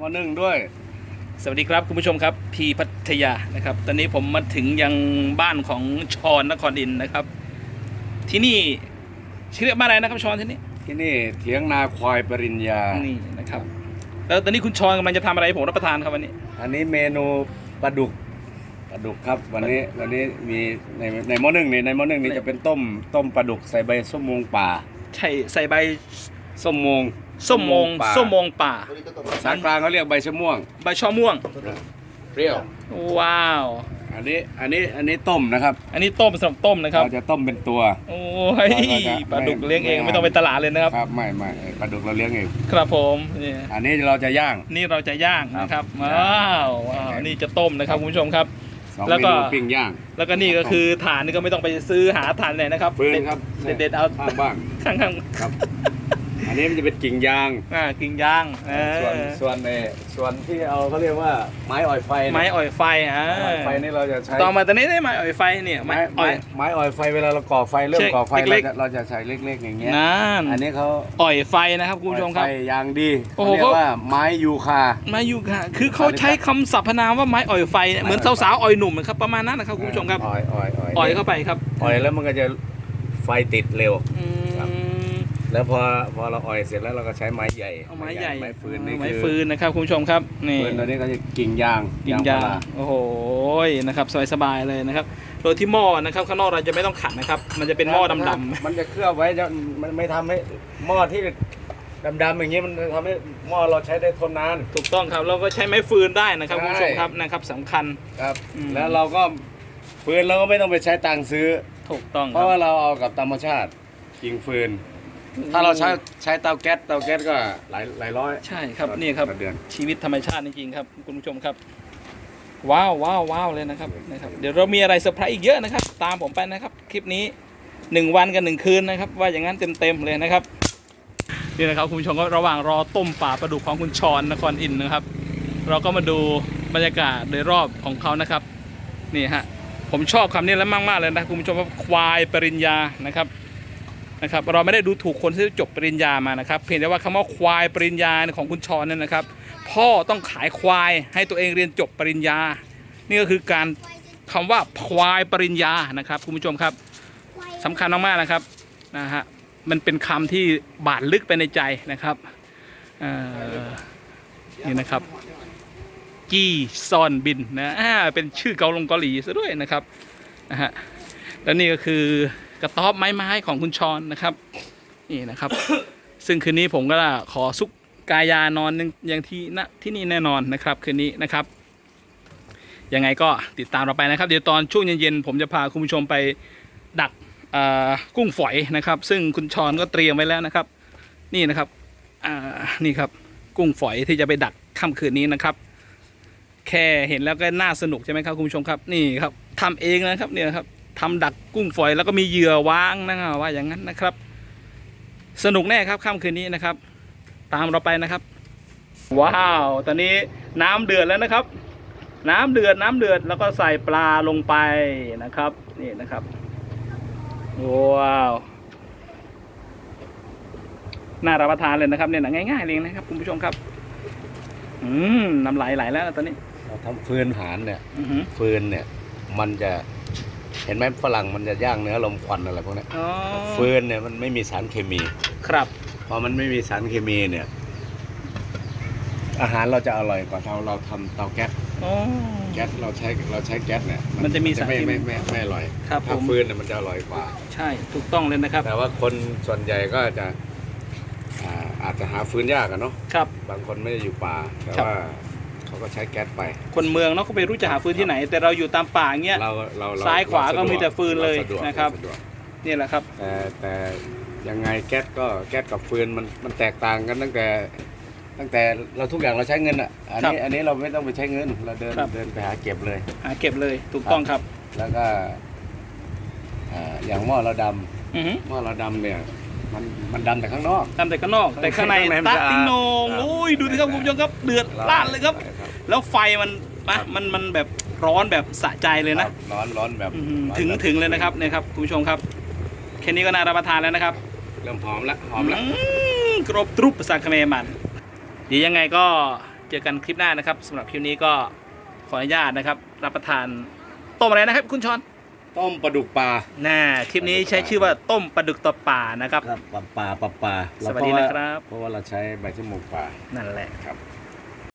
หม้อนึ่งด้วย สวัสดีครับคุณผู้ชมครับพีพัทยานะครับ ตอนนี้ผมมาถึงยังบ้านของชอนนครดินทร์นะครับ ที่นี่ชื่อเรียกบ้านอะไรนะครับชอนที่นี่ที่นี่เถียงนาควายปริญญานี่นะครับแล้วตอนนี้คุณชอนกำลังจะทำอะไรให้ผมรับประทานครับวันนี้ อันนี้เมนูปลาดุกปลาดุกครับวันนี้วันนี้มีในในหม้อนึ่งนี่ในหม้อนึ่งนี่จะเป็นต้มต้มปลาดุกใส่ใบส้มมวงป่า ใช่ใส่ใบส้มมวง ส้มมงป่า ส้มมงป่า ภาษากลางเขาเรียกใบชะม่วง ใบช่อม่วง เปรี้ยว ว้าว อันนี้อันนี้อันนี้ต้มนะครับ อันนี้ต้มสำหรับต้มนะครับ เราจะต้มเป็นตัว โอ้ยเราจะปลาดุกไม่เลี้ยงเองไม่ไม่ต้องไปตลาดเลยนะครับ ครับไม่ไม่ปลาดุกเราเลี้ยงเอง ครับผมนี่อันนี้เราจะย่าง นี่เราจะย่างครับนะครับ ว้าวว้าวนี่จะต้มนะครับคุณผู้ชมครับ สองแล้วเมก็ นูปิ้งย่าง แล้วก็นี่ก็คือฐานนี่ก็ไม่ต้องไปซื้อหาฐานไหนนะครับฟืนครับเด็ดเด็ดๆเอาข้างบ้างข้างข้างครับ อันนี้มันจะเป็นกิ่งยางๆอ่ากิ่งยางเออส่วนส่วนในส่วนที่เอาเขาเรียกว่าไม้อ่อยไฟเนี่ยไม้อ่อยไฟอ่าไม้อ่อยไฟนี่เราจะใช้ต่อมาตอนนี้ได้ไม้อ่อยไฟเนี่ยไม้ไม้อ่ไม้อย ไม้อ่อยไฟเวลาเราก่อไฟเริ่มใช่ก่อไฟเล็เรากๆ จะเราจะใช้เล็กๆอย่างเงี้ยนั่นอันนี้เขาอ่อยไฟนะครับคุณผู้ชมครับ อ่อยไฟยางดีโอ้เขาโห เรียกว่าไม้ยูคาไม้ยูคาคือเขาใช้คำสรรพนามว่าไม้อ่อยไฟเนี่ยเหมือนสาวๆอ่อยหนุ่มนะครับประมาณนั้นนะครับคุณผู้ชมครับอ่อยอ่อยอ่อยอ่อยเข้าไปครับ อ่อยแล้วมันก็จะไฟติดเร็ว อืม แล้วพอพอเราอ่อยเสร็จแล้วเราก็ใช้ไม้ใหญ่เอาไม้ใหญ่ไม้ฟืนนี่ไม้คือฟืนนะครับคุณผู้ชมครับนี่ฟืนตัวนี้ก็จะกิ่งยางยิงยางพรโอ้โหนะครับสบายๆเลยนะครับ โดยที่หม้อนะครับข้างนอกเราจะไม่ต้องขัดนะครับ มันจะเป็นหม้อดำมันจะเคลือบไว้จะมันไม่ทำให้หม้อที่ดำๆอย่างนี้มันทำให้หม้อเราใช้ได้ทนนานๆถูกต้องครับเราก็ใช้ไม้ฟืนได้นะครับใช่คุณผู้ชมครับนะครับสำคัญครับอืมแล้วเราก็ฟืนเราก็ไม่ต้องไปใช้ตังค์ซื้อ ถูกต้องเพครัราะบว่าเราเอากับธรรมชาติยิงฟืน ถ้าเราใช้ใช้เตาแก๊สเตาแก๊สก็หลายหลายร้อยใช่ครับต่อนี่ครับ ต่อเดือน ชีวิตธรรมชาติจริงๆครับ คุณผู้ชมครับ ว้าวว้าวว้าวเลยนะครับนะครับ เดี๋ยวเรามีอะไรเซอร์ไพรส์อีกเยอะนะครับ ตามผมไปนะครับ คลิปนี้หนึ่งวันกับหนึ่งคืนนะครับ ว่าอย่างนั้นเต็มๆเลยนะครับนี่นะครับคุณผู้ชมก็ระหว่างรอต้มป่าปลาดุกของคุณชอนนครอินทร์นะครับ เราก็มาดูบรรยากาศโดยรอบของเขานะครับนี่ฮะผมชอบคำนี้แล้วมากๆเลยนะคุณผู้ชมว่าควายปริญญานะครับ นะครับเราไม่ได้ดูถูกคนที่จบปริญญามานะครับ เพียงแต่ว่าคำว่าควายปริญญาของคุณชอนนั่นนะครับ พ่อต้องขายควายให้ตัวเองเรียนจบปริญญา นี่ก็คือการคำว่าควายปริญญานะครับคุณผู้ชมครับสำคัญมากๆนะครับนะฮะมันเป็นคำที่บาดลึกไปในใจนะครับนี่นะครับจี้ซอนบินนะเป็นชื่อเกาลงเกาหลีซะด้วยนะครับนะฮะแล้วนี่ก็คือ กระต๊อบไม้ไม้ของคุณชอนนะครับ นี่นะครับ ซึ่งคืนนี้ผมก็ขอซุกกายานอนอย่างที่ณที่นี่แน่นอนนะครับ คืนนี้นะครับยังไงก็ติดตามเราไปนะครับ เดี๋ยวตอนช่วงเย็นๆผมจะพาคุณผู้ชมไปดักกุ้งฝอยนะครับ ซึ่งคุณชอนก็เตรียมไว้แล้วนะครับ นี่นะครับนี่ครับกุ้งฝอยที่จะไปดักค่ำคืนนี้นะครับ แค่เห็นแล้วก็น่าสนุกใช่ไหมครับคุณผู้ชมครับ นี่ครับทำเองนะครับเนี่ยครับ ทำดักกุ้งฝอยแล้วก็มีเหยื่อวางนะครับว่าอย่างนั้นนะครับ สนุกแน่ครับค่ำคืนนี้นะครับ ตามเราไปนะครับ ว้าว ตอนนี้น้ำเดือดแล้วนะครับ น้ำเดือดน้ำเดือดแล้วก็ใส่ปลาลงไปนะครับนี่นะครับว้าวน่ารับประทานเลยนะครับเนี่ยนะง่ายๆเลยนะครับคุณผู้ชมครับ อืมน้ำไหลไหลแล้วตอนนี้เราทำฟืนหานเนี่ยอือหือฟืนเนี่ย มันจะ เห็นไหมฝรั่งมันจะย่างเนื้อลมควันอะไรพวกเนี้ยอ๋อฟืนเนี่ยมันไม่มีสารเคมีครับ พอมันไม่มีสารเคมีเนี่ย อาหารเราจะอร่อยกว่าเราเราทำเตาแก๊สอ๋อ แก๊สเราใช้เราใช้แก๊สเนี่ยมันจะมีสารไม่เคมีไม่ไม่ไม่อร่อยครับถ้าผม ฟืนเนี่ยมันจะอร่อยกว่า ใช่ถูกต้องเลยนะครับ แต่ว่าคนส่วนใหญ่ก็จะอ่าอาจจะหาฟืนยากอะเนาะครับ บางคนไม่ได้อยู่ป่า แต่ครับ ว่า เขาก็ใช้แก๊สไปคนเมืองเนาะก็ไปรู้จะหาฟืนที่ไหน แต่เราอยู่ตามป่าอย่างเงี้ย เราเราเรซ้ายขวาเรสะดก็มีแต่ฟืนเลยราสดวกนะครับ เาสดวกนี่แหละครับ แต่แต่ยังไงแก๊สก็แก๊สกับฟืนมันมันแตกต่างกันตั้งแต่ ตั้งแต่เราทุกอย่างเราใช้เงินอะอันนี้ครับอันนี้เราไม่ต้องไปใช้เงินเราเดินครับ เดินไปหาเก็บเลย หาเก็บเลยถูกต้องครับแล้วก็อ่าอย่างหม้อเราดอือหือำหม้อเราดำเนี่ย มันมันดำแต่ข้างนอก ทำแต่ข้างนอกแต่ข้างในข้างในมันตะจะติงโหนงครับโอ้ยดูดิครับคุณผู้ชมครับเดือดร้านเลยครับ แล้วไฟมันปะมันมันแบบร้อนแบบสะใจเลยคนะรับร้อนร้อนแบบอื้อหือร้อนถึงแบบถึงเลยนะครับเนี่ยครับคุณผู้ชมครับแค่นี้ก็น่ารับประทานแล้วนะครับเริ่มหอมละหอมละอืมกรบตรุบภาษาเขมรมันเดี๋ยวยังไงก็เจอกันคลิปหน้านะครับสำหรับคลิปนี้ก็ขออนุญาตนะครับ รับประทานต้มอะไรนะครับ คุณชอน ต้มปลาดุกปลา น่าคลิปนี้ใช้ชื่อว่าต้มปลาดุกตบป่านะครับ ครับปลาปลาปลาปลาสวัสดีนะครับ เพราะว่าเราใช้ใบชะมวงปลานั่นแหละครับ